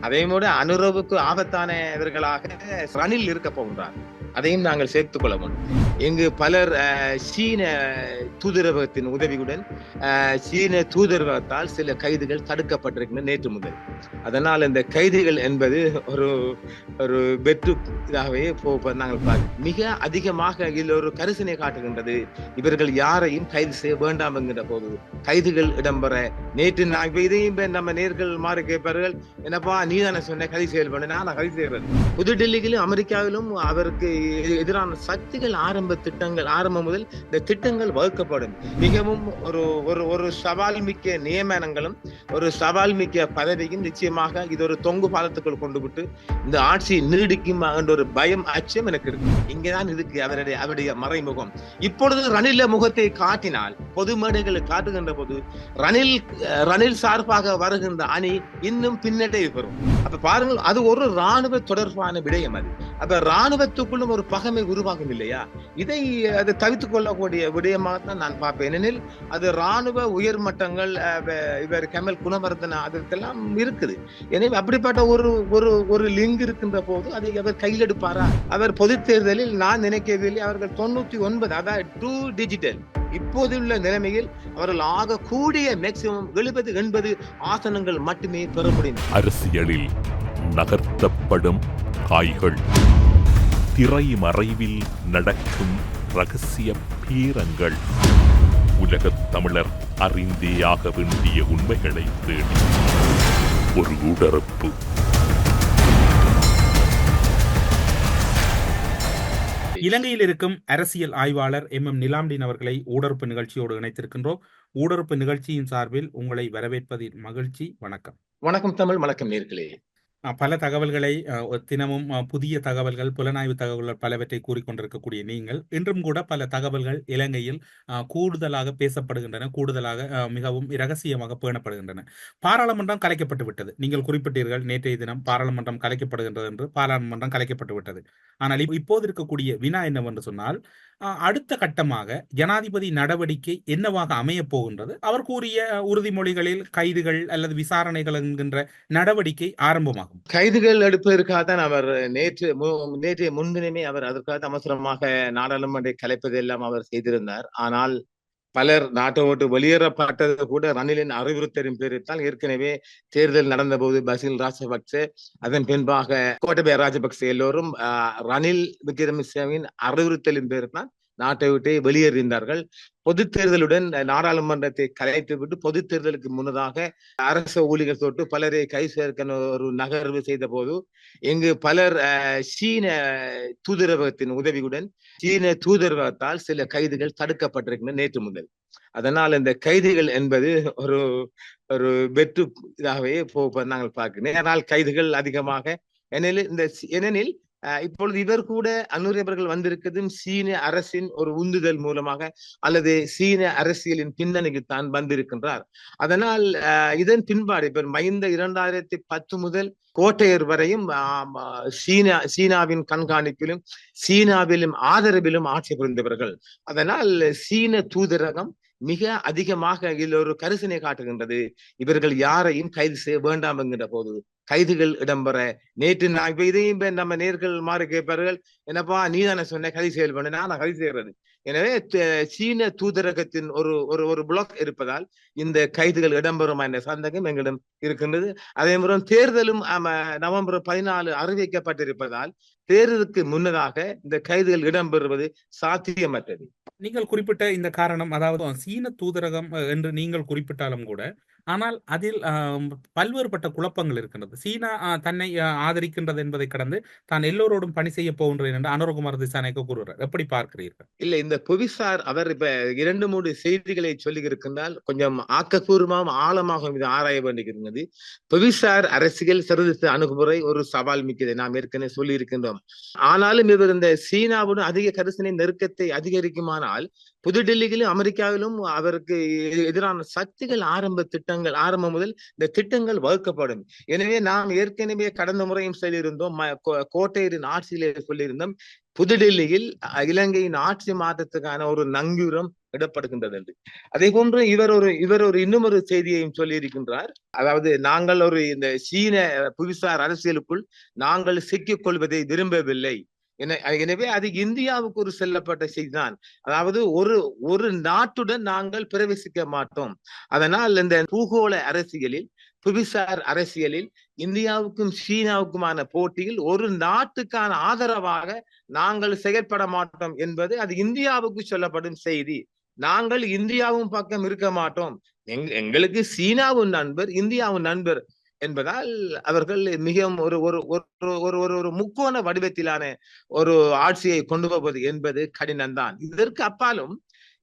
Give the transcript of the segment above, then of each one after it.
அதே போல அனுரவுக்கு ஆபத்தானவர்களாக ரணில் இருக்க போகின்றார். அதையும் நாங்கள் சேர்த்துக் கொள்ள வேண்டும். இங்கு பலர் சீன தூதரகத்தின் உதவியுடன் சீன தூதரகத்தால் சில கைதுகள் தடுக்கப்பட்டிருக்கின்றன நேற்று முதல். அதனால் இந்த கைதுகள் என்பது ஒரு ஒரு வெற்று இதாகவே போ- நாங்கள் பார்க்க மிக அதிகமாக இதில் ஒரு கரிசனை காட்டுகின்றது. இவர்கள் யாரையும் கைது செய்ய வேண்டாம் என்கின்ற போது கைதுகள் இடம்பெற நேற்று நான் இப்போ இதையும் நம்ம நேர்கள் மாறி கேட்பார்கள் என்னப்பா நீ தானே சொன்ன கைது செய்யல் நான் கைது செய்கிறேன் புதுடெல்லியிலும் அமெரிக்காவிலும் அவருக்கு எதிரான சக்திகள் ஆரம்ப திட்டங்கள் ஆரம்பம் முதல் இந்த திட்டங்கள் வகுக்கப்படும். மிகவும் ஒரு ஒரு ஒரு சவால் மிக்க நியமனங்களும் ஒரு சவால் மிக்க பதவியும் நிச்சயமாக இது ஒரு தொங்கு பாலத்துக்குள் கொண்டு விட்டு இந்த ஆட்சி நீடிக்கும் என்ற ஒரு பயம் அச்சம் எனக்கு இருக்கு. இங்கேதான் இருக்கு அவருடைய அவருடைய மறைமுகம். இப்பொழுது ரணில முகத்தை காட்டினால் பொது மேடைகளை காட்டுகின்ற போது ரணில் ரணில் சார்பாக வருகின்ற அணி இன்னும் பின்னட்டை பெறும். அப்ப பாருங்கள் அது ஒரு ராணுவ தொடர்பான விடயம் அது. அப்ப ராணுவத்துக்குள்ளும் ஒரு பகமை உருவாகும் இல்லையா? இதை அதை தவித்துக் கொள்ளக்கூடிய விடயமாக தான் நான் பார்ப்பேன். ஏனெனில் அது ராணுவ உயர்மட்டங்கள் இவர் கமல் குணவர்தன அதற்கெல்லாம் இருக்குது. எனவே அப்படிப்பட்ட ஒரு ஒரு ஒரு லிங்க் இருக்கின்ற போது அதை அவர் கையில் எடுப்பாரா? அவர் பொது தேர்தலில் நான் நினைக்கவில்லை. அவர்கள் தொண்ணூத்தி ஒன்பது அதாவது டூ டிஜிட்டல் இப்போதுள்ள நிலைமையில் அவர்கள் ஆகக்கூடிய மேக்சிமம் எழுபது எண்பது ஆசனங்கள் மட்டுமே பெற முடியும் அரசியலில் நகர்த்தப்படும் காய்கள் திரை மறைவில் நடக்கும் ரகசிய பீரங்கள். உலகத் தமிழர் அறிந்தேயாக வேண்டிய உண்மைகளை தேடி. ஒரு உடறுப்பு இலங்கையில் இருக்கும் அரசியல் ஆய்வாளர் எம். எம். நிலாம்டின் அவர்களை ஊடறுப்பு நிகழ்ச்சியோடு இணைத்திருக்கின்றோம். ஊடறுப்பு நிகழ்ச்சியின் சார்பில் உங்களை வரவேற்பதில் மகிழ்ச்சி. வணக்கம். வணக்கம் தமிழ். வணக்கம் நேர்களே. பல தகவல்களை தினமும் புதிய தகவல்கள் புலனாய்வு தகவல்கள் பலவற்றை கூறிக்கொண்டிருக்கக்கூடிய நீங்கள் இன்றும் கூட பல தகவல்கள் இலங்கையில் கூடுதலாக பேசப்படுகின்றன கூடுதலாக மிகவும் இரகசியமாக பேணப்படுகின்றன. பாராளுமன்றம் கலைக்கப்பட்டு விட்டது. நீங்கள் குறிப்பிட்டீர்கள் நேற்றைய தினம் பாராளுமன்றம் கலைக்கப்படுகின்றது என்று பாராளுமன்றம் கலைக்கப்பட்டு விட்டது. ஆனால் இப்போது இருக்கக்கூடிய வினா என்னவென்று சொன்னால் அடுத்த கட்டமாக ஜனாதிபதி நடவடிக்கை என்னவாக அமையப் போகின்றது? அவர் கூறிய உறுதிமொழிகளில் கைதுகள் அல்லது விசாரணைகள் என்கின்ற நடவடிக்கை ஆரம்பமாகும். கைதுகள் எடுப்பதற்காக தான் அவர் நேற்று நேற்றைய முன்தினமே அவர் அதற்காக அவசரமாக நாடாளுமன்ற கலைப்பதெல்லாம் அவர் செய்திருந்தார். ஆனால் பலர் நாட்டை விட்டு வெளியேறப்பட்டது கூட ரணிலின் அறிவுறுத்தலின் பேரில் ஏற்கனவே தேர்தல் நடந்தபோது பசில் ராஜபக்சே அதன் பின்பாக கோட்டபய ராஜபக்சே எல்லோரும் ரணில் விக்ரமசிங்கவின் அறிவுறுத்தலின் பேர் தான் நாட்டை விட்டு வெளியேறினார்கள் பொது தேர்தலுடன் நாடாளுமன்றத்தை கலைத்து விட்டு பொது தேர்தலுக்கு முன்னதாக அரச ஊழியர்கள் தொட்டு பலரை கை சேர்க்க ஒரு நகர்வு செய்த போது இங்கு பலர் சீன தூதரகத்தின் உதவியுடன் சீன தூதரகத்தால் சில கைதுகள் தடுக்கப்பட்டிருக்கின்றன நேற்று முதல். அதனால் இந்த கைதுகள் என்பது ஒரு ஒரு வெற்று இதாகவே போ- நாங்கள் பார்க்கிறோம். ஆனால் கைதுகள் அதிகமாக ஏனெனில் இந்த ஏனெனில் இப்பொழுது இவர் கூட அனுரியவர்கள் வந்திருக்கிறதும் சீன அரசின் ஒரு உந்துதல் மூலமாக அல்லது சீன அரசியலின் பின்னணிக்கு தான் வந்திருக்கின்றார். அதனால் அஹ், இதன் பின்பாடு இவர் மைந்த இரண்டாயிரத்தி பத்து முதல் கோட்டையர் வரையும் ஆஹ், சீனா சீனாவின் கண்காணிப்பிலும் சீனாவிலும் ஆதரவிலும் ஆட்சி புரிந்தவர்கள். அதனால் சீன தூதரகம் மிக அதிகமாக இதில் ஒரு கரிசனை காட்டுகின்றது. இவர்கள் யாரையும் கைது செய்ய வேண்டாம் என்கின்ற போது கைதுகள் இடம்பெற நேற்று நான் இப்ப இதையும் நம்ம நேர்கள் மாறி கேட்பார்கள் என்னப்பா நீ தானே சொன்ன கைது செய்யல் பண்ண நான் கைது செய்யறது எனவே சீன தூதரகத்தின் ஒரு ஒரு ஒரு பிளாக் இருப்பதால் இந்த கைதுகள் இடம்பெறும் என்ற சந்தேகம் எங்களிடம் இருக்கின்றது. அதே மாதிரி தேர்தலும் நவம்பர் பதினாலு அறிவிக்கப்பட்டிருப்பதால் தேர்தலுக்கு முன்னதாக இந்த கைதுகள் இடம்பெறுவது சாத்தியமற்றது. நீங்கள் குறிப்பிட்ட இந்த காரணம் அதாவது சீன தூதரகம் அஹ், என்று நீங்கள் குறிப்பிட்டாலும் கூட ஆனால் அதில் பல்வேறுபட்ட குழப்பங்கள் இருக்கின்றது. சீனா தன்னை ஆதரிக்கின்றது என்பதை கடந்து தான் எல்லோரோடும் பணி செய்ய போகின்றேன் என்று அனுரகுமார் திசானேக்கு கூறுகிறார். எப்படி பார்க்கிறீர்கள்? இல்ல இந்த புவிசார் அவர் இப்ப இரண்டு மூன்று செய்திகளை சொல்லி இருக்கின்றால் கொஞ்சம் ஆக்கப்பூர்வமாகவும் ஆழமாகவும் இது ஆராய வேண்டியிருக்கிறது. புவிசார் அரசியல் சர்வதேச அணுகுமுறை ஒரு சவால் மிக்கதை நாம் ஏற்கனவே சொல்லி இருக்கின்றோம் ஆனாலும் இவர் இந்த சீனாவுடன் அதிக கரிசனை நெருக்கத்தை அதிகரிக்குமானால் புதுடெல்லியிலும் அமெரிக்காவிலும் அவருக்கு எதிரான சக்திகள் ஆரம்ப திட்டங்கள் ஆரம்பம் முதல் இந்த திட்டங்கள் வகுக்கப்படும். எனவே நாம் ஏற்கனவே கடந்த முறையும் சொல்லியிருந்தோம் கோட்டையரின் கோட்டையின் ஆட்சியிலே சொல்லியிருந்தோம் புதுடெல்லியில் அஹ், இலங்கையின் ஆட்சி மாற்றத்துக்கான ஒரு நங்கூரம் இடப்படுகின்றது என்று அதே போன்று இவர் ஒரு இவர் ஒரு இன்னும் ஒரு செய்தியையும் சொல்லியிருக்கின்றார். அதாவது நாங்கள் ஒரு இந்த சீன புவிசார் அரசியலுக்குள் நாங்கள் சிக்கிக் கொள்வதை விரும்பவில்லை. எனவே அது இந்தியாவுக்கு ஒரு செல்லப்பட்ட செய்திதான். அதாவது ஒரு ஒரு நாட்டுடன் நாங்கள் பிரவேசிக்க மாட்டோம். அதனால் இந்த பூகோள அரசியலில் புவிசார் அரசியலில் இந்தியாவுக்கும் சீனாவுக்குமான போட்டியில் ஒரு நாட்டுக்கான ஆதரவாக நாங்கள் செயற்பட மாட்டோம் என்பது அது இந்தியாவுக்கு சொல்லப்படும் செய்தி. நாங்கள் இந்தியாவும் பக்கம் இருக்க மாட்டோம். எங்- எங்களுக்கு சீனாவும் நண்பர் இந்தியாவும் நண்பர். என்பதால் அவர்கள் மிகவும் ஒரு ஒரு ஒரு ஒரு ஒரு ஒரு முக்கோண வடிவத்திலான ஒரு ஆட்சியை கொண்டு போவது என்பது கடினம்தான். இதற்கு அப்பாலும்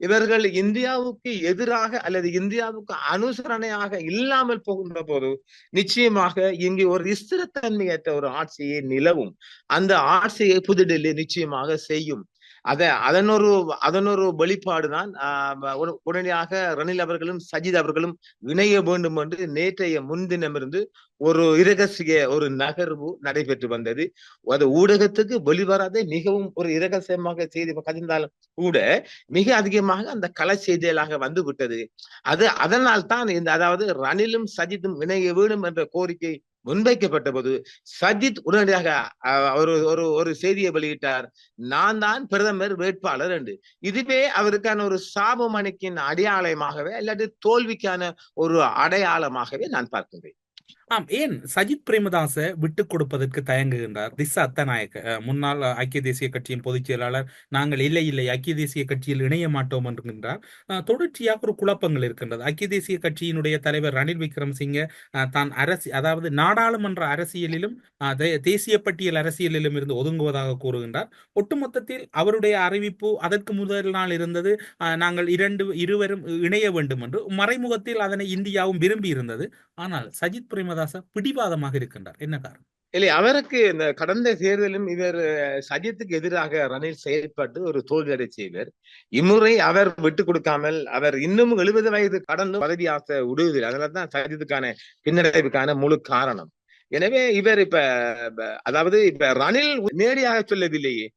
இவர்கள் இந்தியாவுக்கு எதிராக அல்லது இந்தியாவுக்கு அனுசரணையாக இல்லாமல் போகின்ற போது நிச்சயமாக இங்கு ஒரு ஸ்திரத்தன்மையற்ற ஒரு ஆட்சியை நிலவும். அந்த ஆட்சியை புதுடெல்லி நிச்சயமாக செய்யும். அத அதனொரு அதனொரு வெளிப்பாடுதான் உடனடியாக ரணில் அவர்களும் சஜித் அவர்களும் இணைய வேண்டும் என்று நேற்றைய முன்தினமிருந்து ஒரு இரகசிய ஒரு நகர்வு நடைபெற்று வந்தது. அது ஊடகத்துக்கு வெளிவராத மிகவும் ஒரு இரகசியமாக செய்தி கதிர்ந்தாலும் கூட மிக அதிகமாக அந்த கலை செய்திகளாக வந்து விட்டது அது அதனால் தான் இந்த அதாவது ரணிலும் சஜித்தும் இணைய வேண்டும் என்ற கோரிக்கை முன்வைக்கப்பட்ட போது சஜித் உடனடியாக அஹ், ஒரு ஒரு ஒரு செய்தியை வெளியிட்டார். நான் தான் பிரதமர் வேட்பாளர் என்று. இதுவே அவருக்கான ஒரு சாபமணிக்கின் அடையாளமாகவே இல்லாட்டி தோல்விக்கான ஒரு அடையாளமாகவே நான் பார்க்கின்றேன். ஆம் ஏன் சஜித் பிரேமதாச விட்டுக் கொடுப்பதற்கு தயங்குகின்றார்? திசா அத்தநாயக்க. முன்னாள் ஐக்கிய தேசிய கட்சியின் பொதுச் செயலாளர் நாங்கள் இல்லை இல்லை ஐக்கிய தேசிய கட்சியில் இணைய மாட்டோம் என்கின்றார். தொடர்ச்சியாக ஒரு குழப்பங்கள் இருக்கின்றது. ஐக்கிய தேசிய கட்சியினுடைய தலைவர் ரணில் விக்ரமசிங்க தான் அரசு அதாவது நாடாளுமன்ற அரசியலிலும் தே- தேசிய பட்டியல் அரசியலிலும் இருந்து ஒதுங்குவதாக கூறுகின்றார். ஒட்டுமொத்தத்தில் அவருடைய அறிவிப்பு அதற்கு முதல் நாள் இருந்தது. நாங்கள் இரண்டு இருவரும் இணைய வேண்டும் என்று மறைமுகத்தில் அதனை இந்தியாவும் விரும்பி இருந்தது ஆனால் சஜித் பிரேமதாஸ் பிரேமதாச பிடிவாதமாக இருக்கின்றார். என்ன காரணம்? இல்லை அவருக்கு இந்த கடந்த தேர்தலும் இவர் சஜித்துக்கு எதிராக ரணில் செயல்பட்டு ஒரு தோல்வியடை செய்வர் இம்முறை அவர் விட்டு கொடுக்காமல் அவர் இன்னும் எழுபது வயது கடந்து பதவி ஆசை விடுவதில்லை. அதனால தான் சஜித்துக்கான பின்னடைவுக்கான முழு காரணம். எனவே இவர் இப்ப அதாவது இப்ப ரணில் நேரடியாக சொல்லவில்லையே.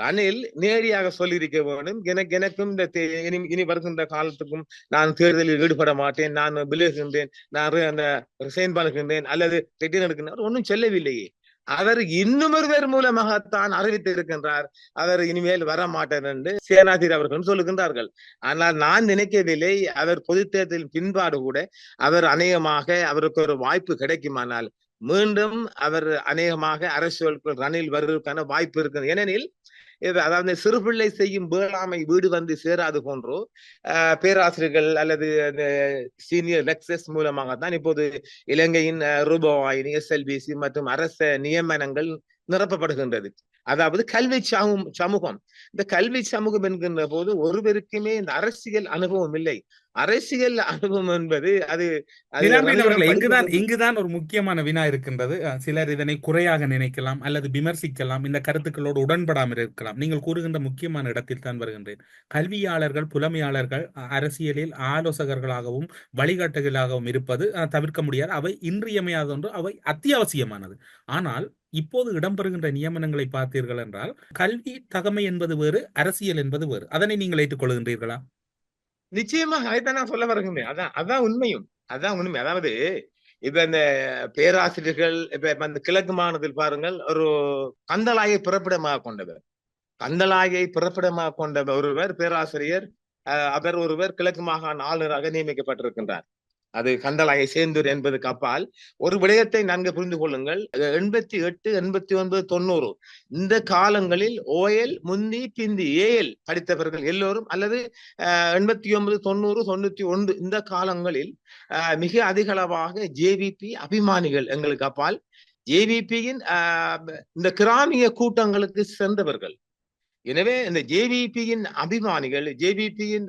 ரணில் நேரடியாக சொல்லியிருக்க வேண்டும். எனக்கு எனக்கும் இந்த தே- இனி இனி வருகின்ற காலத்துக்கும் நான் தேர்தலில் ஈடுபட மாட்டேன். நான் விலகுகின்றேன். நான் அந்த ரிசைன் பண்ணுகின்றேன் அல்லது ரிட்டர்ன் எடுக்கின்றார் ஒன்றும் சொல்லவில்லையே. அவர் இன்னும் ஒருவர் மூலமாகத்தான் அறிவித்திருக்கின்றார். அவர் இனிமேல் வர மாட்டார் என்று சேனாதிர் அவர்களும் சொல்லுகின்றார்கள். ஆனால் நான் நினைக்கவில்லை. அவர் பொது தேர்தலின் பின்பாடு கூட அவர் அநேகமாக அவருக்கு ஒரு வாய்ப்பு கிடைக்குமானால் மீண்டும் அவர் அநேகமாக அரசியலுக்குள் ரணில் வருவதற்கான வாய்ப்பு இருக்கிறது. ஏனெனில் அதாவது சிறு பிள்ளை செய்யும் வேளாமை வீடு வந்து சேராது போன்றோ பேராசிரியர்கள் அல்லது அந்த சீனியர் லெக்சஸ் மூலமாக தான் இப்போது இலங்கையின் ரூபவாயினி எஸ்எல்பிசி மற்றும் அரச நியமனங்கள் நிரப்பப்படுகின்றது. அதாவது கல்வி சமூகம் சமூகம். இந்த கல்வி சமூகம் என்கின்ற போது ஒருவருக்குமே இந்த அரசியல் அனுபவம் இல்லை. அரசியல் அனுபவம் என்பது அது இங்குதான் இங்குதான் ஒரு முக்கியமான வினா இருக்கின்றது. சிலர் இதனை குறையாக நினைக்கலாம் அல்லது விமர்சிக்கலாம் இந்த கருத்துக்களோடு உடன்படாமல் இருக்கலாம். நீங்கள் கூறுகின்ற முக்கியமான இடத்தில் தான் வருகின்றேன். கல்வியாளர்கள் புலமையாளர்கள் அரசியலில் ஆலோசகர்களாகவும் வழிகாட்டுகளாகவும் இருப்பது தவிர்க்க முடியாது. அவை இன்றியமையாத ஒன்று அவை அத்தியாவசியமானது. ஆனால் இப்போது இடம்பெறுகின்ற நியமனங்களை பார்த்தீர்கள் என்றால் கல்வி தகமை என்பது வேறு அரசியல் என்பது வேறு. அதனை நீங்கள் ஏற்றுக்கொள்கின்றீர்களா? நிச்சயமாக அதைத்தான் நான் சொல்ல வருகின்றேன் அதான் அதான் உண்மையும். அதான் உண்மை. அதாவது இப்ப இந்த பேராசிரியர்கள் இப்ப இப்ப கிழக்கு மாநிலத்தில் பாருங்கள் ஒரு கந்தலாயை பிறப்பிடமாக கொண்டவர். கந்தலாயை பிறப்பிடமாக கொண்ட ஒருவர் பேராசிரியர் அஹ், அவர் ஒருவர் கிழக்கு மாகாண ஆளுநராக நியமிக்கப்பட்டிருக்கின்றார். அது கந்தலாயை சேர்ந்தூர் என்பதுக்கு அப்பால் ஒரு விடயத்தை நன்கு புரிந்து கொள்ளுங்கள். எண்பத்தி எட்டு எண்பத்தி ஒன்பது தொண்ணூறு. இந்த காலங்களில் ஓஎல் முந்தி பிந்தி ஏஎல் படித்தவர்கள் எல்லோரும் அல்லது அஹ், எண்பத்தி ஒன்பது தொண்ணூறு தொண்ணூத்தி ஒன்று இந்த காலங்களில் அஹ், மிக அதிகளவாக ஜேவிபி அபிமானிகள் எங்களுக்கு அப்பால். ஜேவிபியின் இந்த கிராமிய கூட்டங்களுக்கு சென்றவர்கள். எனவே இந்த ஜேவிபியின் அபிமானிகள் ஜேவிபியின்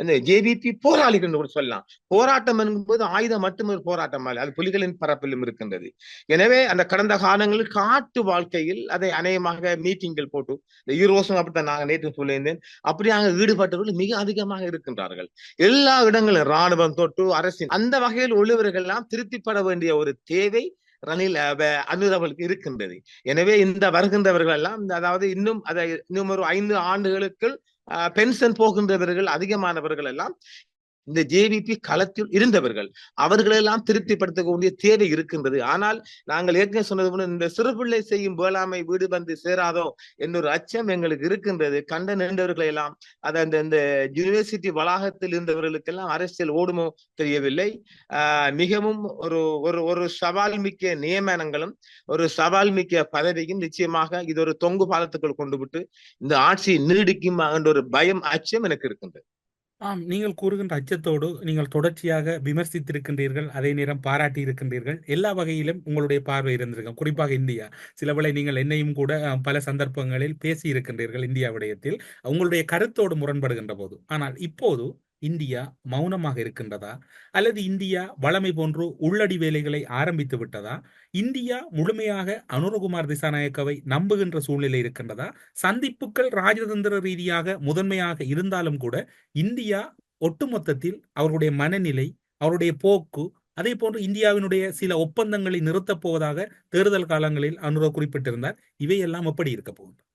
இந்த ஜேபிபி போராளிகள் என்று கூட சொல்லலாம். போராட்டம் என்கும்போது ஆயுதம் மட்டுமே ஒரு போராட்டம் அல்ல. அது புலிகளின் பரப்பிலும் இருக்கின்றது. எனவே அந்த கடந்த காலங்களில் காட்டு வாழ்க்கையில் அதை அநேகமாக மீட்டிங்கள் போட்டு இந்த ஈரோசம் அப்படித்தான் நாங்கள் நேற்று சொல்லியிருந்தேன். அப்படியாக ஈடுபட்டவர்கள் மிக அதிகமாக இருக்கின்றார்கள். எல்லா இடங்களும் ராணுவம் தொட்டு அரசின் அந்த வகையில் உள்ளவர்கள் எல்லாம் திருப்திப்பட வேண்டிய ஒரு தேவை ரணில் அஹ், இருக்கின்றது. எனவே இந்த வருகின்றவர்கள் எல்லாம் இந்த அதாவது இன்னும் அதை இன்னும் ஒரு ஐந்து ஆண்டுகளுக்குள் பென்ஷன் போகின்றவர்கள் அதிகமானவர்கள் எல்லாம் இந்த ஜேவிபி களத்தில் இருந்தவர்கள் அவர்களெல்லாம் திருப்திப்படுத்தக்கூடிய தேவை இருக்கின்றது. ஆனால் நாங்கள் ஏற்கனவே சொன்னது போல இந்த சிறுபிள்ளை செய்யும் வேளாண்மை வீடு வந்து சேராதோ என்னொரு அச்சம் எங்களுக்கு இருக்கின்றது. கண்ட நின்றவர்களை எல்லாம் அது அந்த இந்த யூனிவர்சிட்டி வளாகத்தில் இருந்தவர்களுக்கெல்லாம் அரசியல் ஓடுமோ தெரியவில்லை. ஆஹ் மிகவும் ஒரு ஒரு ஒரு சவால் மிக்க நியமனங்களும் ஒரு சவால் மிக்க பதவியும் நிச்சயமாக இது ஒரு தொங்கு பாலத்துக்குள் கொண்டு விட்டு இந்த ஆட்சி நீடிக்கும் என்ற ஒரு பயம் அச்சம் எனக்கு இருக்கின்றது. ஆம் நீங்கள் கூறுகின்ற அச்சத்தோடு நீங்கள் தொடர்ச்சியாக விமர்சித்திருக்கின்றீர்கள் அதே நேரம் பாராட்டி இருக்கின்றீர்கள் எல்லா வகையிலும் உங்களுடைய பார்வை இருந்திருக்கும். குறிப்பாக இந்தியா. சிலவேளை நீங்கள் என்னையும் கூட பல சந்தர்ப்பங்களில் பேசி இருக்கின்றீர்கள் இந்தியா விடயத்தில். உங்களுடைய கருத்தோடு முரண்படுகின்ற போது. ஆனால் இப்போது இந்தியா மௌனமாக இருக்கின்றதா? அல்லது இந்தியா வளமை போன்று உள்ளடி வேலைகளை ஆரம்பித்து விட்டதா? இந்தியா முழுமையாக அனுரகுமார் திசாநாயக்கவை நம்புகின்ற சூழ்நிலை இருக்கின்றதா? சந்திப்புகள் ராஜதந்திர ரீதியாக முதன்மையாக இருந்தாலும் கூட இந்தியா ஒட்டுமொத்தத்தில் அவருடைய மனநிலை அவருடைய போக்கு அதே போன்று இந்தியாவினுடைய சில ஒப்பந்தங்களை நிறுத்தப் போவதாக தேர்தல் காலங்களில் அனுரோ குறிப்பிட்டிருந்தார். இவையெல்லாம் எப்படி இருக்க போகின்றன?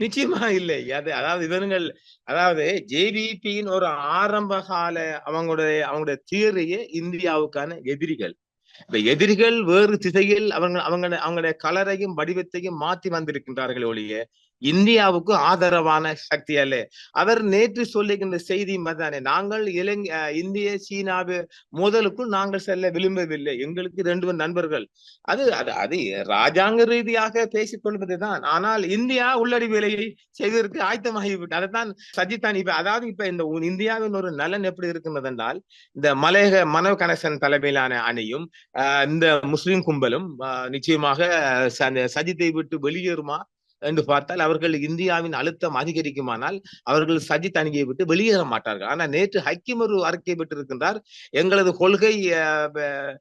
நிச்சயமா இல்லை. அது அதாவது இவர்கள் அதாவது ஜேவிபியின் ஒரு ஆரம்ப கால அவங்களுடைய அவங்களுடைய தியரியே இந்தியாவுக்கான எதிரிகள். இந்த எதிரிகள் வேறு திசையில் அவங்க அவங்க அவங்களுடைய கலரையும் வடிவத்தையும் மாற்றி வந்திருக்கின்றார்கள் ஒழிய இந்தியாவுக்கு ஆதரவான சக்தி அல்ல அவர் நேற்று சொல்லுகின்ற செய்தி மதானே நாங்கள் இலங்கை இந்திய சீனாவு மோதலுக்குள் நாங்கள் செல்ல விரும்பவில்லை. எங்களுக்கு ரெண்டு நண்பர்கள். அது அது அது ராஜாங்க ரீதியாக பேசிக் கொள்வதுதான் ஆனால் இந்தியா உள்ளடி வேலையை செய்வதற்கு ஆயத்தமாகிவிட்டு அதைத்தான் சஜித்தான் இப்ப அதாவது இப்ப இந்த இந்தியாவின் ஒரு நலன் எப்படி இருக்கின்றது என்றால் இந்த மலையக மனோ கணேசன் தலைமையிலான அணியும் ஆஹ் இந்த முஸ்லிம் கும்பலும் நிச்சயமாக ச- சஜித்தை விட்டு வெளியேறுமா? என்று பார்த்தால் அவர்கள் இந்தியாவின் அழுத்தம் அதிகரிக்குமானால் அவர்கள் சஜித் தணிக்கையை விட்டு வெளியேற மாட்டார்கள். ஆனால் நேற்று ஹக்கிம் ஒரு அறிக்கை பெற்றிருக்கின்றார் எங்களது கொள்கை ஆஹ்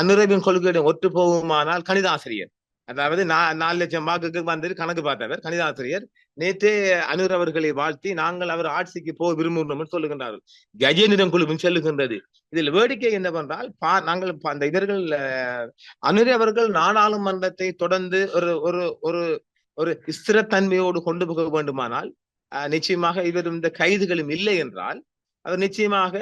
அனுரவின் கொள்கையுடன் ஒற்று போகுமானால் கணிதாசிரியர். அதாவது நாலு லட்சம் வாக்குக்கு வந்து கணக்கு பார்த்தவர் கணிதாசிரியர். நேற்றே அனுர் அவர்களை வாழ்த்தி நாங்கள் அவர் ஆட்சிக்கு போக விரும்புகிறோம் என்று சொல்லுகின்றார்கள். கஜேந்திரம் குழுவும் சொல்லுகின்றது. இதில் வேடிக்கை என்னவென்றால் பா நாங்கள் அந்த இவர்கள் அஹ், அனுர் அவர்கள் நாடாளுமன்றத்தை தொடர்ந்து ஒரு ஒரு ஒரு ஒரு ஸ்திரத்தன்மையோடு கொண்டு போக வேண்டுமானால் அஹ், நிச்சயமாக இவரும் இந்த கைதுகளும் இல்லை என்றால் அவர் நிச்சயமாக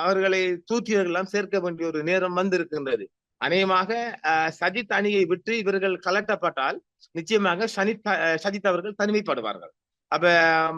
அவர்களை தூத்தியர்கள் எல்லாம் சேர்க்க வேண்டிய ஒரு நேரம் வந்திருக்கின்றது. அநேகமாக அஹ், சஜித் அணியை விட்டு இவர்கள் கலட்டப்பட்டால் நிச்சயமாக சனித் சஜித் அவர்கள் தனிமைப்படுவார்கள். அப்ப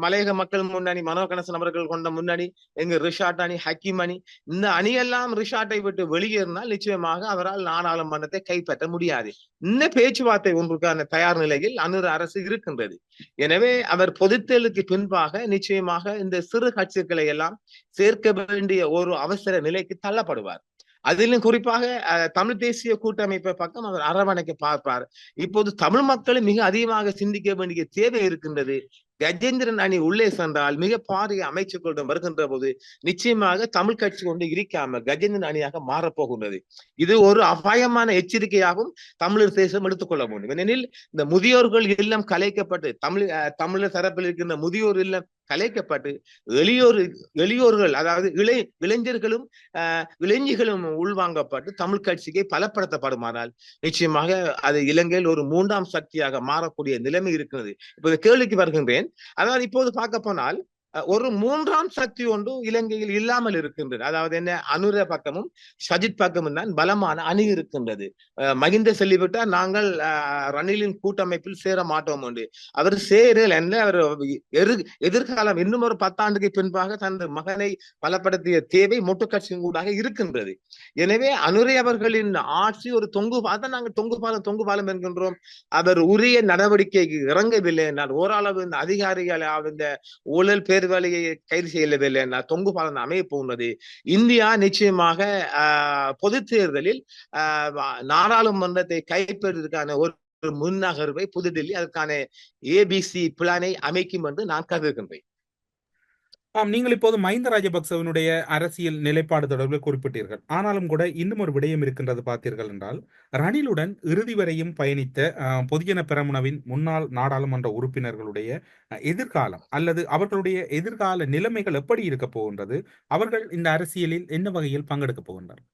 மலையக மக்கள் முன்னணி மனோ கணேசன் அவர்கள் கொண்ட முன்னணி எங்க ரிஷாட் அணி ஹக்கீம் அணி இந்த அணியெல்லாம் ரிஷாட்டை விட்டு வெளியேறினால் நிச்சயமாக அவரால் நாடாளுமன்றத்தை கைப்பற்ற முடியாது. இந்த பேச்சுவார்த்தை ஒன்றுக்கான தயார் நிலையில் அனுர அரசு இருக்கின்றது. எனவே அவர் பொதுத்தேலுக்கு பின்பாக நிச்சயமாக இந்த சிறு கட்சிகளை எல்லாம் சேர்க்க வேண்டிய ஒரு அவசர நிலைக்கு தள்ளப்படுவார். அதிலும் குறிப்பாக அஹ், தமிழ் தேசிய கூட்டமைப்பை பக்கம் அவர் அரவணைக்க பார்ப்பார். இப்போது தமிழ் மக்களும் மிக அதிகமாக சிந்திக்க வேண்டிய தேவை இருக்கின்றது. கஜேந்திரன் அணி உள்ளே சென்றால் மிக பாரிய அமைச்சர்களுடன் வருகின்ற போது நிச்சயமாக தமிழ் கட்சி கொண்டு இருக்காம கஜேந்திரன் அணியாக மாறப்போகின்றது. இது ஒரு அபாயமான எச்சரிக்கையாகவும் தமிழர் தேசம் எடுத்துக்கொள்ள முடியும் ஏனெனில் இந்த முதியோர்கள் இல்லம் கலைக்கப்பட்டு தமிழ் அஹ், தமிழர் தரப்பில் இருக்கின்ற முதியோர் இல்லம் கலைக்கப்பட்டு எளியோர் எளியோர்கள் அதாவது இளை இளைஞர்களும் ஆஹ் இளைஞர்களும் உள்வாங்கப்பட்டு தமிழ் கட்சிக்கு பலப்படுத்தப்படுமானால் நிச்சயமாக அது இலங்கையில் ஒரு மூன்றாம் சக்தியாக மாறக்கூடிய நிலைமை இருக்கிறது. இப்போது கேள்விக்கு வருகின்றேன் அதாவது இப்போது பார்க்க போனால் ஒரு மூன்றாம் சக்தி ஒன்று இலங்கையில் இல்லாமல் இருக்கின்றது. அதாவது என்ன? அனுர பக்கமும் சஜித் பக்கமும் தான் பலமான அணி இருக்கின்றது. மகிந்த சொல்லிவிட்டால் நாங்கள் ரணிலின் கூட்டமைப்பில் சேர மாட்டோம் என்று. அவர் சேரல் என்ன? அவர் எதிர் எதிர்காலம் இன்னும் ஒரு பத்தாண்டுக்கு பின்பாக தனது மகனை பலப்படுத்திய தேவை முட்டுக்கட்சியும் கூட இருக்கின்றது. எனவே அனுரை அவர்களின் ஆட்சி ஒரு தொங்கு அதான் நாங்கள் தொங்கு பாலம் தொங்கு பாலம் என்கின்றோம். அவர் உரிய நடவடிக்கைக்கு இறங்கவில்லை என்றால் ஓரளவு இந்த அதிகாரிகள் இந்த ஊழல் பேர்வழியை கைது செய்யவில்லை என்றால் தொங்கு பாலம் அமைய போகிறது இந்தியா நிச்சயமாக ஆஹ் பொது தேர்தலில் நாடாளுமன்றத்தை கைப்பற்றுவதற்கான ஒரு ஒரு முன்னகர்வை புதுடில்லி அதற்கான ஏபிசி பிளானை அமைக்கும் என்று நான் கருதுகின்றேன். ஆம் நீங்கள் இப்போது மஹிந்த ராஜபக்சவனுடைய அரசியல் நிலைப்பாடு தொடர்பில் குறிப்பிட்டீர்கள். ஆனாலும் கூட இன்னும் ஒரு விடயம் இருக்கின்றது பார்த்தீர்கள் என்றால் ரணிலுடன் இறுதி வரையும் பயணித்த பொதுஜன பெரமுனவின் முன்னாள் நாடாளுமன்ற உறுப்பினர்களுடைய எதிர்காலம் அல்லது அவர்களுடைய எதிர்கால நிலைமைகள் எப்படி இருக்க போகின்றது? அவர்கள் இந்த அரசியலில் என்ன வகையில் பங்கெடுக்க போகின்றனர்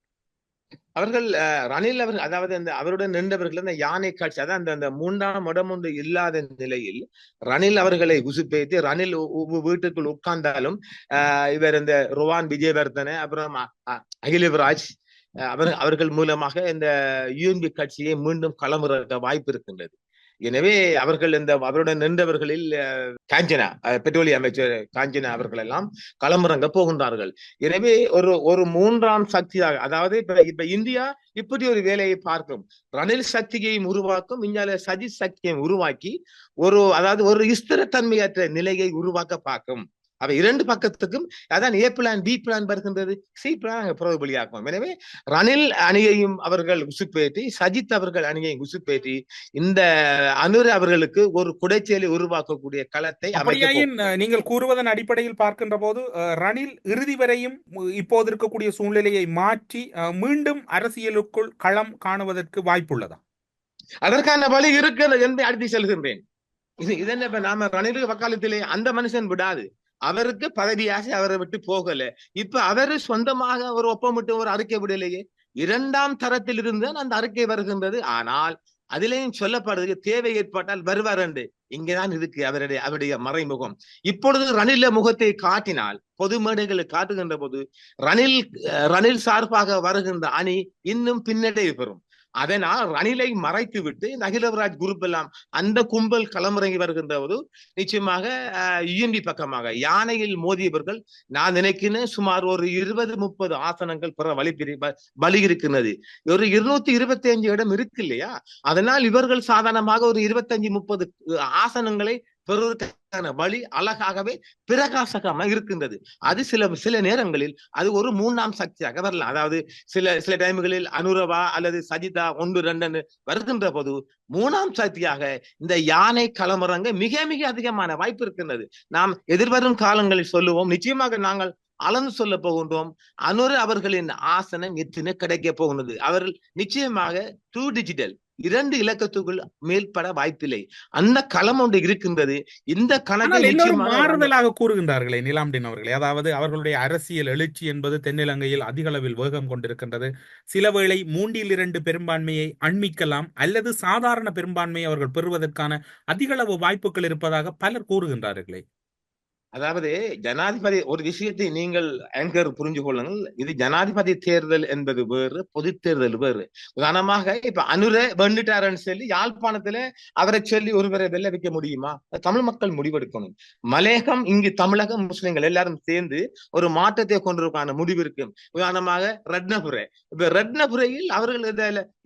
அவர்கள் ரணில் அவர்கள் அதாவது அந்த அவருடன் நின்றவர்கள் அந்த யானை காட்சி அதான் அந்த அந்த மூன்றாம் இடம் ஒன்று இல்லாத நிலையில் ரணில் அவர்களை உசுப்பேத்தி ரணில் வீட்டுக்குள் உட்கார்ந்தாலும் இவர் இந்த ருவான் விஜயவர்தன அப்புறம் அ- அகிலவராஜ் அவர் அவர்கள் மூலமாக இந்த யூஎன்பி கட்சியை மீண்டும் களமிறக்க வாய்ப்பு இருக்கின்றது. எனவே அவர்கள் இந்த அவருடன் நின்றவர்களில் காஞ்சனா பெட்ரோலிய அமைச்சர் காஞ்சனா அவர்கள் எல்லாம் களமிறங்க போகின்றார்கள். எனவே ஒரு ஒரு மூன்றாம் சக்தியாக அதாவது இப்ப இப்ப இந்தியா இப்படி ஒரு வேலையை பார்க்கும். ரணில் சக்தியையும் உருவாக்கும் இந்தியாவில சதி சக்தியையும் உருவாக்கி ஒரு அதாவது ஒரு இஸ்திரத்தன்மையற்ற நிலையை உருவாக்க பார்க்கும். அவை இரண்டு பக்கத்துக்கும் அதான் ஏ பிளான் பி பிளான் வருகின்றது. சி பிளான் பிரபலியாக்கும் எனவே ரணில் அணியையும் அவர்கள் உசுப்பேற்றி சஜித் அவர்கள் அணியையும் உசுப்பேற்றி இந்த அனுர அவர்களுக்கு ஒரு குடைச்செயலை உருவாக்கக்கூடிய களத்தை நீங்கள் கூறுவதன் அடிப்படையில் பார்க்கின்ற போது ரணில் இறுதி வரையும் இப்போது இருக்கக்கூடிய சூழ்நிலையை மாற்றி மீண்டும் அரசியலுக்குள் களம் காணுவதற்கு வாய்ப்புள்ளதா? அதற்கான வழி இருக்கிறது என்று அடித்து செல்கின்றேன். இது இதென்ன நாம ரணிலுக்கு வக்காலத்திலே அந்த மனுஷன் விடாது. அவருக்கு பதவி ஆசை அவரை விட்டு போகல. இப்ப அவரு சொந்தமாக ஒரு ஒப்பமிட்டு ஒரு அறிக்கை விடலையே. இரண்டாம் தரத்தில் இருந்து அந்த அறிக்கை வருகின்றது. ஆனால் அதிலேயும் சொல்லப்படுறது தேவை ஏற்பட்டால் வருவார் என்று. இங்கதான் இருக்கு அவருடைய அவருடைய மறைமுகம். இப்பொழுது ரணில முகத்தை காட்டினால் பொது மேடைகளை காட்டுகின்ற போது ரணில் அஹ், ரணில் சார்பாக வருகின்ற அணி இன்னும் பின்னடைவு பெறும். அதனால் ரணிலை மறைத்து விட்டு இந்த அகிலவராஜ் குரூப் எல்லாம் அந்த கும்பல் களமிறங்கி வருகின்ற போது நிச்சயமாக இஎன்பி பக்கமாக யானையில் மோதியவர்கள் நான் நினைக்கிறேன் சுமார் ஒரு இருபது முப்பது ஆசனங்கள் பிற வழி பிரி- வழி இருக்கிறது ஒரு இருநூத்தி இருபத்தி அஞ்சு இடம் இருக்கு இல்லையா? அதனால் இவர்கள் சாதாரணமாக ஒரு இருபத்தஞ்சு முப்பது ஆசனங்களை பெறுவதற்கான வழி அழகாகவே பிரகாசகமாக இருக்கின்றது. அது சில சில நேரங்களில் அது ஒரு மூன்றாம் சக்தியாக வரலாம். அதாவது சில சில டைம்களில் அனுரவா அல்லது சஜிதா ஒன்று ரெண்டு வருகின்ற போது மூணாம் சக்தியாக இந்த யானை களமிறங்க மிக மிக அதிகமான வாய்ப்பு இருக்கின்றது. நாம் எதிர்வரும் காலங்களில் சொல்லுவோம் நிச்சயமாக நாங்கள் அளந்து சொல்ல போகின்றோம் அனுர அவர்களின் ஆசனம் எத்தனை கிடைக்க போகின்றது. அவர்கள் நிச்சயமாக டூ டிஜிட்டல் இரண்டு இலக்கத்துக்குள் மேல்பட வாய்ப்பில்லை. அந்த களம் ஒன்று இருக்கின்றது. இந்த கணக்கை ஆனால் எல்லோரும் நிச்சயமாக மாறுதலாக கூறுகின்றார்களே நிலாம்டின் அவர்களே. அதாவது அவர்களுடைய அரசியல் எழுச்சி என்பது தென்னிலங்கையில் அதிக அளவில் வேகம் கொண்டிருக்கின்றது. சில வேளை மூன்றில் இரண்டு பெரும்பான்மையை அண்மிக்கலாம் அல்லது சாதாரண பெரும்பான்மையை அவர்கள் பெறுவதற்கான அதிக அளவு வாய்ப்புகள் இருப்பதாக பலர் கூறுகின்றார்களே. அதாவது ஜனாதிபதி ஒரு விஷயத்தை நீங்கள் ஆங்கர் புரிஞ்சு கொள்ளுங்கள். இது ஜனாதிபதி தேர்தல் என்பது வேறு பொது தேர்தல் வேறு. உதாரணமாக இப்ப அனுர வெண்டுட்டாருன்னு சொல்லி யாழ்ப்பாணத்துல அவரை சொல்லி ஒருவரை வெல்ல வைக்க முடியுமா? தமிழ் மக்கள் முடிவெடுக்கணும். மலையகம் இங்கு தமிழகம் முஸ்லிம்கள் எல்லாரும் சேர்ந்து ஒரு மாற்றத்தை கொண்டிருக்கான முடிவு இருக்கு. உதாரணமாக ரத்னபுரை. இப்ப ரத்னபுரையில் அவர்கள்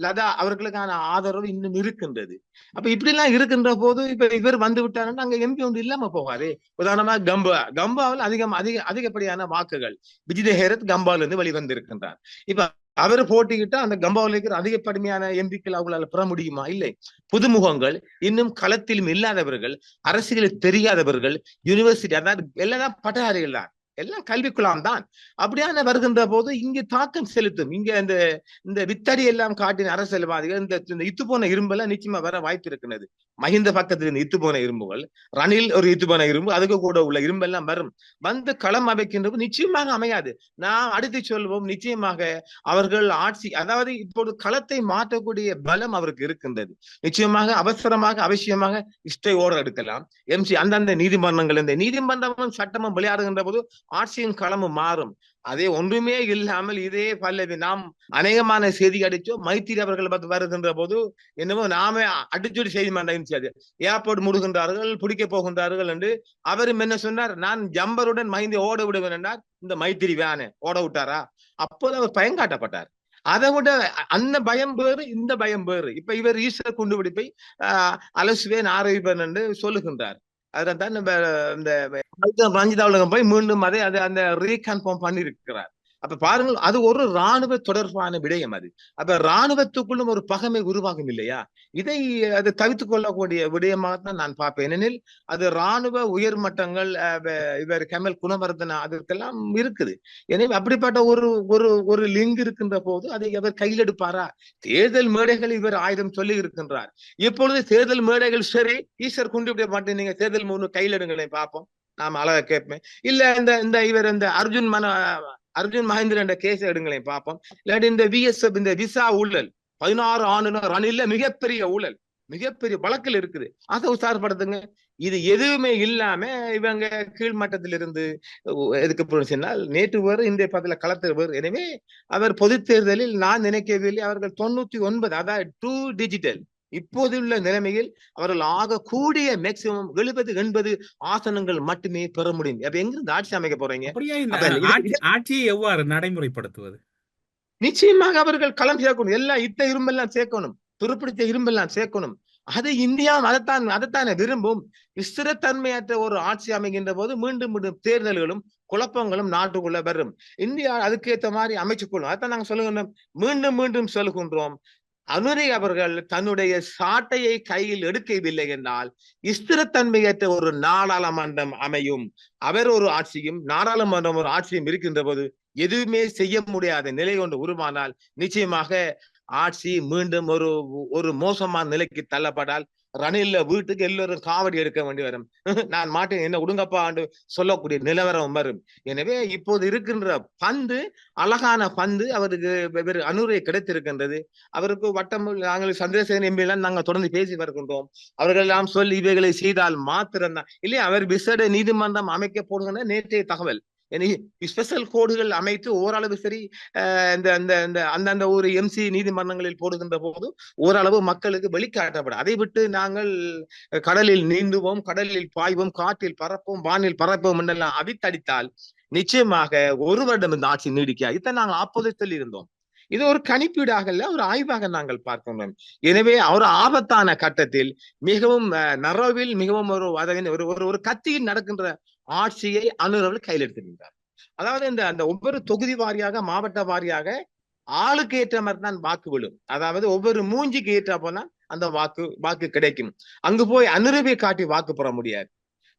லதா அவர்களுக்கான ஆதரவு இன்னும் இருக்கின்றது. அப்ப இப்படி எல்லாம் இருக்கின்ற போது இப்ப இவர் வந்து விட்டாருன்னா அங்க எம்பி ஒன்று இல்லாம போகாது உதாரணமாக கம்பா கம்பாவில் அதிகம் அதிக அதிகப்படியான வாக்குகள். விஜித ஹேரத் கம்பால இருந்து வெளிவந்திருக்கின்றார். இப்ப அவர் போட்டிக்கிட்டா அந்த கம்பாவில் இருக்கிற அதிகப்படிமையான எம்பிக்கள் அவங்களால பெற முடியுமா? இல்லை. புதுமுகங்கள் இன்னும் களத்திலும் இல்லாதவர்கள் அரசியலில் தெரியாதவர்கள் யூனிவர்சிட்டி அதாவது எல்லாம் பட்டதாரிகள் தான். எல்லாம் கல்விக்குலாம் தான். அப்படியான வருகின்ற போது இங்கு தாக்கம் செலுத்தும். இங்க இந்த இந்த வித்தடி எல்லாம் காட்டின அரசியல்வாதிகள் இந்த இந்த இத்து போன இரும்பெல்லாம் நிச்சயமா வர வாய்ப்பு இருக்கிறது. மஹிந்த பக்கத்தில் இந்த இத்து போன இரும்புகள் ரணில் ஒரு இத்து போன இரும்பு அதுக்கு கூட உள்ள இரும்பெல்லாம் வரும். வந்து களம் அமைக்கின்றது நிச்சயமாக அமையாது. நான் அடுத்து சொல்வோம் நிச்சயமாக அவர்கள் ஆட்சி அதாவது இப்போது களத்தை மாற்றக்கூடிய பலம் அவருக்கு இருக்கின்றது. நிச்சயமாக அவசரமாக அவசியமாக இஷ்டை ஓட எடுக்கலாம். எம்சி அந்தந்த நீதிமன்றங்கள் இந்த நீதிமன்றமும் சட்டமும் விளையாடுகின்ற போது ஆட்சியின் களமும் மாறும். அதே ஒன்றுமே இல்லாமல் இதே பல்லவி நாம் அநேகமான செய்தி அடிச்சோம் மைத்திரி அவர்கள் பார்த்து வருகின்ற போது என்னமோ நாமே அடிச்சொடி செய்தி மன்றம் ஏர்போர்ட் முடுகின்றார்கள் பிடிக்க போகின்றார்கள் என்று அவரும் என்ன சொன்னார்? நான் ஜம்பருடன் மைந்தி ஓட விடுவேன் என்றார். இந்த மைத்திரி வேனு ஓட விட்டாரா? அப்போது அவர் பயங்காட்டப்பட்டார் அதை விட அந்த பயம் வேறு இந்த பயம் வேறு. இப்ப இவர் ஈஸ்வர குண்டுபிடிப்பை அலசுவேன் ஆரோக்கியன் என்று சொல்லுகின்றார். அதான் நம்ம இந்த ரஞ்சிதாவுலகம் போய் மீண்டும் அதை அதை அந்த ரீகன்ஃபார்ம் பண்ணியிருக்கிறார் அப்ப பாருங்கள் அது ஒரு இராணுவ தொடர்பான விடயம் அது. அப்ப இராணுவத்துக்குள்ளும் ஒரு பகமை உருவாகும் இல்லையா? இதை அது தவித்துக் கொள்ளக்கூடிய விடயமாக தான் நான் பார்ப்பேன். ஏனெனில் அது ராணுவ உயர் மட்டங்கள் இவர் கமல் குணவர்தனா அதற்கெல்லாம் இருக்குது. எனவே அப்படிப்பட்ட ஒரு ஒரு ஒரு லிங்க் இருக்கின்ற போது அதை அவர் கையில் எடுப்பாரா? தேர்தல் மேடைகள் இவர் ஆயுதம் சொல்லி இருக்கின்றார். இப்பொழுது தேர்தல் மேடைகள் சரி ஈஸ்வர் குண்டு விட மாட்டேன் நீங்க தேர்தல் மூணு கையில் எடுங்களை பார்ப்போம். நாம அழகா கேட்பேன். இல்ல இந்த இந்த இவர் இந்த அர்ஜுன் மன அர்ஜுன் மகேந்திரன் என்ற கேஸ் எடுங்களேன் பார்ப்போம். இல்லாட்டி இந்த விஎஸ்எஃப் இந்த விசா ஊழல் பதினாறு ஆண்டுனர் அணில மிகப்பெரிய ஊழல் மிகப்பெரிய வழக்கில் இருக்குது. அதை உசாரப்படுத்துங்க இது எதுவுமே இல்லாம இவங்க கீழ்மட்டத்தில் இருந்து எதுக்கு சொன்னால் நேற்று வேறு இந்திய பதில களத்தில் வேறு. எனவே அவர் பொது தேர்தலில் நான் நினைக்கவில்லை அவர்கள் தொண்ணூத்தி ஒன்பது அதாவது டூ டிஜிட்டல் இப்போதுள்ள நிலைமையில் அவர்கள் ஆக கூடிய மேக்சிமம் எழுபது எண்பது ஆசனங்கள் மட்டுமே பெற முடியும். அப்ப எங்கிருந்து ஆட்சி அமைக்க போறீங்க? ஆட்சியை எவ்வாறு நடைமுறைப்படுத்துவது? நிச்சயமாக அவர்கள் களம் சேர்க்கணும். எல்லாம் இத்த இரும்பெல்லாம் சேர்க்கணும். துருப்பிடித்த இரும்பெல்லாம் சேர்க்கணும். அது இந்தியா அதைத்தான் அதைத்தானே விரும்பும். ஸ்திரத்தன்மையற்ற ஒரு ஆட்சி அமைகின்ற போது மீண்டும் மீண்டும் தேர்தல்களும் குழப்பங்களும் நாட்டுக்குள்ள வரும். இந்தியா அதுக்கேற்ற மாதிரி அமைச்சுக்கொள்ளும். அதைத்தான் நாங்க சொல்லுகின்றோம். மீண்டும் மீண்டும் சொல்லுகின்றோம். அனுரை அவர்கள் தன்னுடைய சாட்டையை கையில் எடுக்கவில்லை என்றால் இஸ்திரத்தன்மையற்ற ஒரு நாடாளுமன்றம் அமையும். அவர் ஒரு ஆட்சியும் நாடாளுமன்றம் ஒரு ஆட்சியும் இருக்கின்ற போது எதுவுமே செய்ய முடியாத நிலை ஒன்று உருவானால் நிச்சயமாக ஆட்சி மீண்டும் ஒரு ஒரு மோசமான நிலைக்கு தள்ளப்படால் ரணில்ல வீட்டுக்கு எல்லோரும் காவடி எடுக்க வேண்டி வரும். நான் மாட்டேன் என்ன உடுங்கப்பா என்று சொல்லக்கூடிய நிலவரம் வரும். எனவே இப்போது இருக்கின்ற பந்து அழகான பந்து அவருக்கு வெவ்வேறு அனுரை கிடைத்திருக்கின்றது. அவருக்கு வட்டம் நாங்கள் சந்திரசேகரன் எம்பி எல்லாம் நாங்கள் தொடர்ந்து பேசி வருகின்றோம். அவர்கள் எல்லாம் சொல்லி இவைகளை செய்தால் மாத்திரம்தான். இல்லையா அவர் விசேட நீதிமன்றம் அமைக்க போடுகின்ற நேற்றைய தகவல். ஸ்பெஷல் கோடுகள் அமைத்து ஓரளவு சரி இந்த அந்த இந்த அந்தந்த ஒரு எம்சி நீதிமன்றங்களில் போடுகின்ற போது ஓரளவு மக்களுக்கு வெளிக்காட்டப்படும். அதை விட்டு நாங்கள் கடலில் நீந்துவோம் கடலில் பாய்வோம் காற்றில் பறப்போம் வானில் பறப்போம் என்றெல்லாம் அவித்தடித்தால் நிச்சயமாக ஒரு வருடம் இந்த ஆட்சி நீடிக்கா இதை நாங்கள் அப்போதே சொல்லியிருந்தோம் இது ஒரு கணிப்பீடாக இல்ல ஒரு ஆய்வாக நாங்கள் பார்க்கின்றோம் எனவே ஒரு ஆபத்தான கட்டத்தில் மிகவும் நரவில் மிகவும் ஒரு ஒரு ஒரு கத்தியில் நடக்கின்ற ஆட்சியை அனுரவல் கையில் எடுத்திருந்தார் அதாவது இந்த அந்த ஒவ்வொரு தொகுதி வாரியாக மாவட்ட வாரியாக ஆளுக்கு ஏற்ற மாதிரி தான் வாக்கு விழும். அதாவது ஒவ்வொரு மூஞ்சிக்கு ஏற்ற போனா அந்த வாக்கு வாக்கு கிடைக்கும். அங்கு போய் அனுரவை காட்டி வாக்கு பெற முடியாது.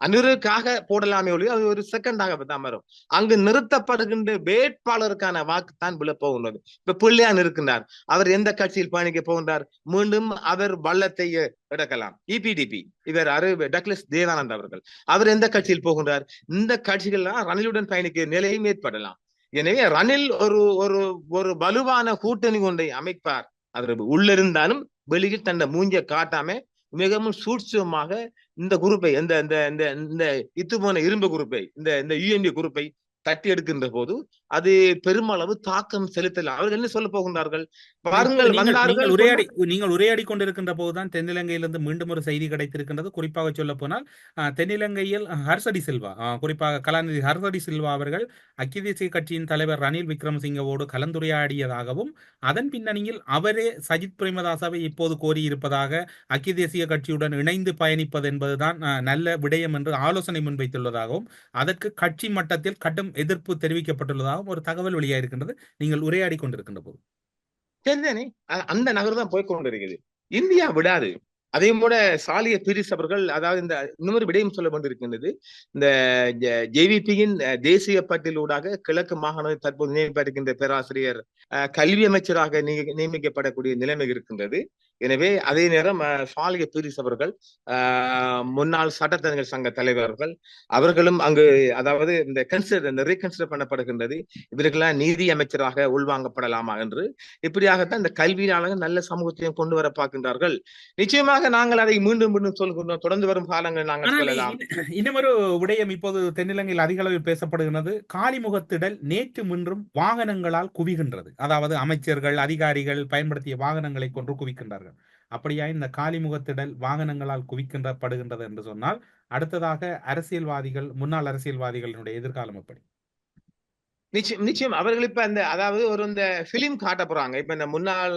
அநிருக்காக போடலாமே ஒழிய அது ஒரு செகண்டாக தான் வரும். அங்கு நிறுத்தப்படுகின்ற வேட்பாளருக்கான வாக்கு தான் விழ போகின்றது இப்ப பிள்ளையான் இருக்கின்றார் அவர் எந்த கட்சியில் பயணிக்க போகின்றார்? மீண்டும் அவர் வல்லத்தை எடுக்கலாம். இபிடிபி இவர் அரு டக்லஸ் தேவானந்த் அவர்கள். அவர் எந்த கட்சியில் போகின்றார்? இந்த கட்சிகள்லாம் ரணிலுடன் பயணிக்க நிலையும் ஏற்படலாம். எனவே ரணில் ஒரு ஒரு ஒரு வலுவான கூட்டணி ஒன்றை அமைப்பார். அவர் உள்ளிருந்தாலும் வெளியில் தன்னை மூஞ்ச காட்டாம மிகவும் சூட்சமாக இந்த குரூப்பை இந்த இந்த இந்த இந்த இத்து போன இரும்பு குரூப்பை இந்த இந்த யூஎன்பி குரூப்பை தட்டி எடுக்கின்ற போது அது பெருமளவு தாக்கம் செலுத்தலாம் அவர்கள் என்ன சொல்ல போகின்றார்கள்? நீங்கள் வந்தார்கள் உரையாடி நீங்கள் உரையாடி கொண்டிருக்கின்ற போதுதான் தென்னிலங்கையிலிருந்து மீண்டும் ஒரு செய்தி கிடைத்திருக்கின்றது. குறிப்பாக சொல்ல போனால் தென்னிலங்கையில் ஹர்சடி சில்வா குறிப்பாக கலாநிதி ஹர்சடி சில்வா அவர்கள் ஐக்கிய தேசிய கட்சியின் தலைவர் ரணில் விக்ரமசிங்கவோடு கலந்துரையாடியதாகவும் அதன் பின்னணியில் அவரே சஜித் பிரேமதாசாவை இப்போது கோரியிருப்பதாக ஐக்கிய தேசிய கட்சியுடன் இணைந்து பயணிப்பது என்பதுதான் நல்ல விடயம் என்று ஆலோசனை முன்வைத்துள்ளதாகவும் அதற்கு கட்சி மட்டத்தில் கடும் எதிர்ப்பு தெரிவிக்கப்பட்டுள்ளதாகவும் ஒரு தகவல் வழியா இருக்கின்றது நீங்கள் உரையாடி கொண்டிருக்கின்ற போது. சரிதானே அந்த நகர் தான் போய் கொண்டிருக்குது இந்தியா விடாது. அதே போல சாலிய பிரிஸ் அவர்கள் அதாவது இந்த இன்னொரு விடயம் சொல்ல கொண்டிருக்கின்றது இந்த ஜேவிபியின் தேசிய பட்டியலூடாக கிழக்கு மாகாணத்தில் தற்போது நியமிப்பட்டிருக்கின்ற பேராசிரியர் கல்வி அமைச்சராக நியமிக்கப்படக்கூடிய நிலைமை இருக்கின்றது. எனவே அதே நேரம் சாலிய பிரிஸ் அவர்கள் முன்னாள் சட்டத்தரணிகள் சங்க தலைவர்கள் அவர்களும் அங்கு அதாவது இந்த கன்சிடர் இந்த ரீகன்சிடர் பண்ணப்படுகின்றது. இவர்களாம் நீதி அமைச்சராக உள்வாங்கப்படலாமா என்று. இப்படியாகத்தான் இந்த கல்வியாளர்கள் நல்ல சமூகத்தையும் கொண்டு வர பார்க்கின்றார்கள். நிச்சயமாக நாங்கள் அதை மீண்டும் மீண்டும் சொல்கின்றோம். தொடர்ந்து வரும் காலங்கள் நாங்கள் சொல்லலாம். இன்ன- இன்னுமொரு விடயம் இப்போது தென்னிலங்கையில் அதிக அளவில் பேசப்படுகிறது காலிமுகத்திடல் நேற்று மின்றும் வாகனங்களால் குவிகின்றது. அதாவது அமைச்சர்கள் அதிகாரிகள் பயன்படுத்திய வாகனங்களை கொண்டு குவிக்கின்றார்கள். அப்படியா இந்த காலிமுகத்திடல் வாகனங்களால் குவிக்கின்றப்படுகின்றது என்று சொன்னால் அடுத்ததாக அரசியல்வாதிகள் முன்னாள் அரசியல்வாதிகளினுடைய எதிர்காலம் எப்படி? நிச்சயம் நிச்சயம். அவர்கள் இப்ப இந்த அதாவது ஒரு இந்த பிலிம் காட்ட போறாங்க. இப்ப இந்த முன்னாள்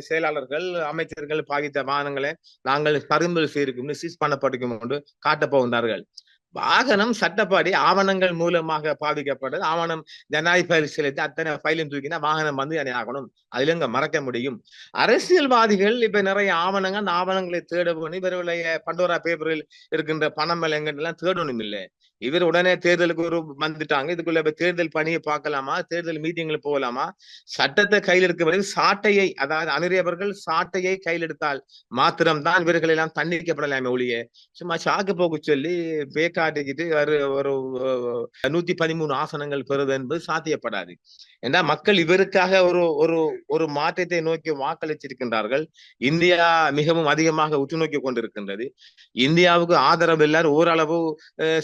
செயலாளர்கள் அமைச்சர்கள் பாவித்த வாகனங்களை நாங்கள் பறிமுதல் செய்திருக்கும் சீஸ் பண்ணப்பட்டிருக்கும் என்று காட்ட போகின்றார்கள். வாகனம் சட்டப்படி ஆவணங்கள் மூலமாக பாதிக்கப்பட்டது ஆவணம் ஜனாதிபதி ஃபைல் செலுத்தி அத்தனை ஃபைலும் தூக்கினா வாகனம் வந்து அதை ஆகணும். அதுல இங்க மறக்க முடியும். அரசியல்வாதிகள் இப்ப நிறைய ஆவணங்கள் அந்த ஆவணங்களை தேடணும் இவருடைய பண்டோரா பேப்பரில் இருக்கின்ற பணம் எல்லாம் தேடணும் இல்லை இவர் உடனே தேர்தலுக்கு ஒரு வந்துட்டாங்க. இதுக்குள்ள தேர்தல் பணியை பார்க்கலாமா? தேர்தல் மீட்டிங்ல போகலாமா? சட்டத்தை கையில் எடுக்க வரை சாட்டையை அதாவது அனுரியவர்கள் சாட்டையை கையில் எடுத்தால் மாத்திரம்தான் இவர்கள் எல்லாம் தண்டிக்கப்படலாமே ஒழிய. சும்மா சாக்கு போக்கு சொல்லி பேக்காட்டிக்கிட்டு ஒரு ஒரு நூத்தி பதிமூணு ஆசனங்கள் பெறுவது என்பது சாத்தியப்படாது. ஏன்னா மக்கள் இவருக்காக ஒரு ஒரு ஒரு மாற்றத்தை நோக்கி வாக்களிச்சிருக்கின்றார்கள். இந்தியா மிகவும் அதிகமாக உற்று நோக்கி கொண்டிருக்கின்றது. இந்தியாவுக்கு ஆதரவு எல்லாரும் ஓரளவு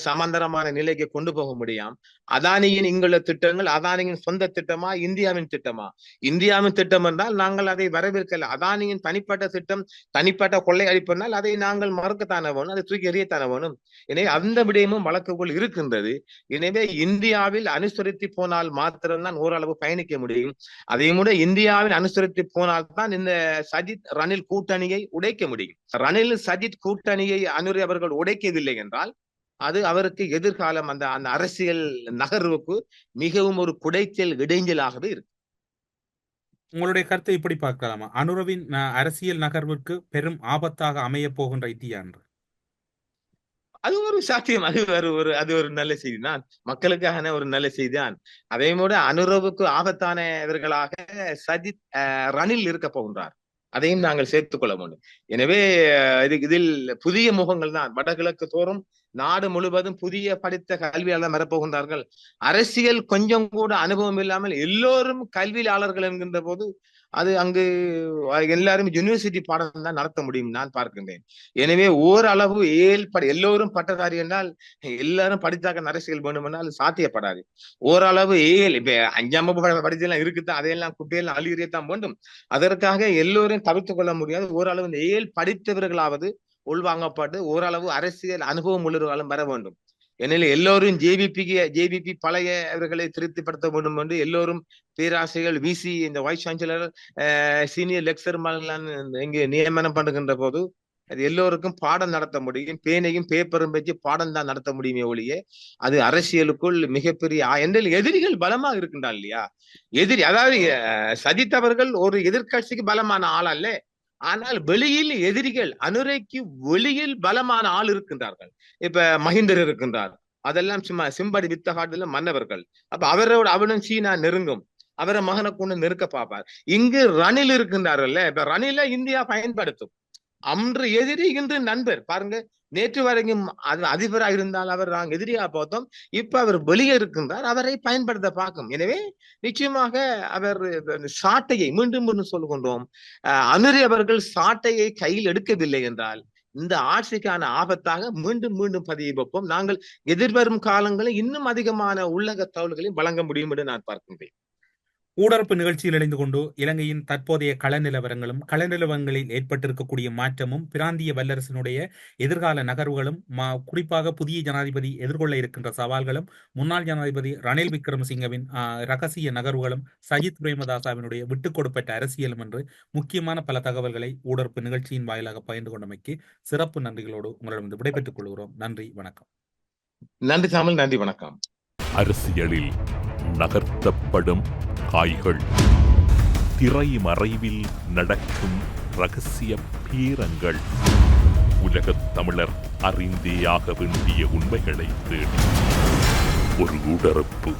சமந்தரம் சமந்தரமான நிலைக்கு கொண்டு போக முடியும். அதானியின் இங்குள்ள திட்டங்கள் அதானியின் சொந்த திட்டமா இந்தியாவின் திட்டமா? இந்தியாவின் திட்டம் என்றால் நாங்கள் அதை வரவேற்கல. அதானியின் தனிப்பட்ட திட்டம் தனிப்பட்ட கொள்ளை அடிப்பதால் அதை நாங்கள் மறுக்கத்தான வேணும் அதை தூக்கி எறியத்தான வேணும். எனவே அந்த விடயமும் வழக்குகள் இருக்கின்றது. எனவே இந்தியாவில் அனுசரித்து போனால் மாத்திரம்தான் ஓரளவு பயணிக்க முடியும். அதையும் கூட இந்தியாவில் அனுசரித்து போனால் தான் இந்த சஜித் ரணில் கூட்டணியை உடைக்க முடியும். ரணில் சஜித் கூட்டணியை அனுரி அவர்கள் உடைக்கவில்லை என்றால் அது அவருக்கு எதிர்காலம் அந்த அந்த அரசியல் நகர்வுக்கு மிகவும் ஒரு குடைச்சல் இடைஞ்சலாகவே இருக்கு. உங்களுடைய கருத்தை இப்படி பார்க்கலாமா? அனுரவின் அரசியல் நகர்விற்கு பெரும் ஆபத்தாக அமைய போகின்ற இந்தியா என்று. அது ஒரு சாத்தியம். அது ஒரு ஒரு அது ஒரு நல்ல செய்தி தான். மக்களுக்கான ஒரு நல்ல செய்தி தான். அதே போல அனுரவுக்கு ஆபத்தானவர்களாக சஜித் ரணில் இருக்க போகின்றார். அதையும் நாங்கள் சேர்த்துக் கொள்ள வேண்டும். எனவே இது இதில் புதிய முகங்கள் தான். வடகிழக்கு தோறும் நாடு முழுவதும் புதிய படித்த கல்வியாளர் வரப்போகின்றார்கள். அரசியல் கொஞ்சம் கூட அனுபவம் இல்லாமல் எல்லோரும் கல்வியாளர்கள் என்கின்ற போது அது அங்கு எல்லாரும் யூனிவர்சிட்டி பாடம் தான் நடத்த முடியும் நான் பார்க்கின்றேன். எனவே ஓரளவு ஏல் பட எல்லோரும் பட்டதாரி என்றால் எல்லாரும் படித்தாக்க அரசியல் வேண்டும் என்றால் சாத்தியப்படாது. ஓரளவு ஏல் இப்ப அஞ்சாம் வகுப்பு படிச்செல்லாம் இருக்குதான் அதையெல்லாம் குப்பையெல்லாம் அழியத்தான் வேண்டும். அதற்காக எல்லோரும் தவிர்த்து கொள்ள முடியாது. ஓரளவு இந்த ஏல் படித்தவர்களாவது உள்வாங்கப்பட்டு ஓரளவு அரசியல் அனுபவம் உள்ளவர்களும் வர வேண்டும். எனில் எல்லோரும் ஜேபிபிக்கு ஜேபிபி பழைய அவர்களை திருப்திப்படுத்த வேண்டும் என்று எல்லோரும் பேராசிரியர்கள் விசி இந்த வைஸ் சான்சலர் சீனியர் லெக்சர் இங்கு நியமனம் பண்ணுகின்ற போது அது எல்லோருக்கும் பாடம் நடத்த முடியும். பேனையும் பேப்பரும் வச்சு பாடம் தான் நடத்த முடியுமே ஒழிய அது அரசியலுக்குள் மிகப்பெரிய என்றால் எதிரிகள் பலமா இருக்கின்றார் இல்லையா? எதிரி அதாவது சஜித் அவர்கள் ஒரு எதிர்கட்சிக்கு பலமான ஆள் அல்ல ஆனால் வெளியில் எதிரிகள் அனுரைக்கு வெளியில் பலமான ஆள் இருக்கின்றார்கள். இப்ப மஹிந்தர் இருக்கின்றார். அதெல்லாம் சும்மா சிம்படி வித்த காட்டுல மன்னவர்கள். அப்ப அவரோட அவனும் சீனா நெருங்கும். அவரை மகனை கொண்டு நெருக்க பார்ப்பார். இங்கு ரணில் இருக்கின்றார்கள் இப்ப ரணில இந்தியா பயன்படுத்தும். அன்று எதிரி இன்று நண்பர் பாருங்க நேற்று வரைக்கும் அது அதிபராக இருந்தால் அவர் நாங்கள் எதிரியா பார்த்தோம் இப்ப அவர் வெளியே இருக்கின்றார் அவரை பயன்படுத்த பார்க்கும். எனவே நிச்சயமாக அவர் சாட்டையை மீண்டும் மீண்டும் சொல்லுகின்றோம் அனுரி அவர்கள் சாட்டையை கையில் எடுக்கவில்லை என்றால் இந்த ஆட்சிக்கான ஆபத்தாக மீண்டும் மீண்டும் பதிய வைப்போம். நாங்கள் எதிர்வரும் காலங்களில் இன்னும் அதிகமான உள்ளக தகவல்களையும் வழங்க முடியும் என்று நான் பார்க்கின்றேன். ஊடரப்பு நிகழ்ச்சியில் இணைந்து கொண்டு இலங்கையின் தற்போதைய கள நிலவரங்களும் கள நிலவரங்களில் ஏற்பட்டிருக்கக்கூடிய மாற்றமும் பிராந்திய வல்லரசினுடைய எதிர்கால நகர்வுகளும் குறிப்பாக புதிய ஜனாதிபதி எதிர்கொள்ள இருக்கின்ற சவால்களும் முன்னாள் ஜனாதிபதி ரணில் விக்ரமசிங்கவின் ரகசிய நகர்வுகளும் சஜித் பிரேமதாசாவினுடைய விட்டுக் கொடுப்பட்ட அரசியலும் என்று முக்கியமான பல தகவல்களை ஊடரப்பு நிகழ்ச்சியின் வாயிலாக பகிர்ந்து கொண்டமைக்கு சிறப்பு நன்றிகளோடு உங்களிடம் விடைபெற்றுக் கொள்கிறோம். நன்றி வணக்கம். நன்றி சாமல் நன்றி வணக்கம். அரசியலில் நகர்த்தப்படும் காய்கள். திரை மறைவில் நடக்கும் ரகசிய பீரங்கள். உலகத் தமிழர் அறிந்தேயாக வேண்டிய உண்மைகளை தேடி. ஒரு உடறப்பு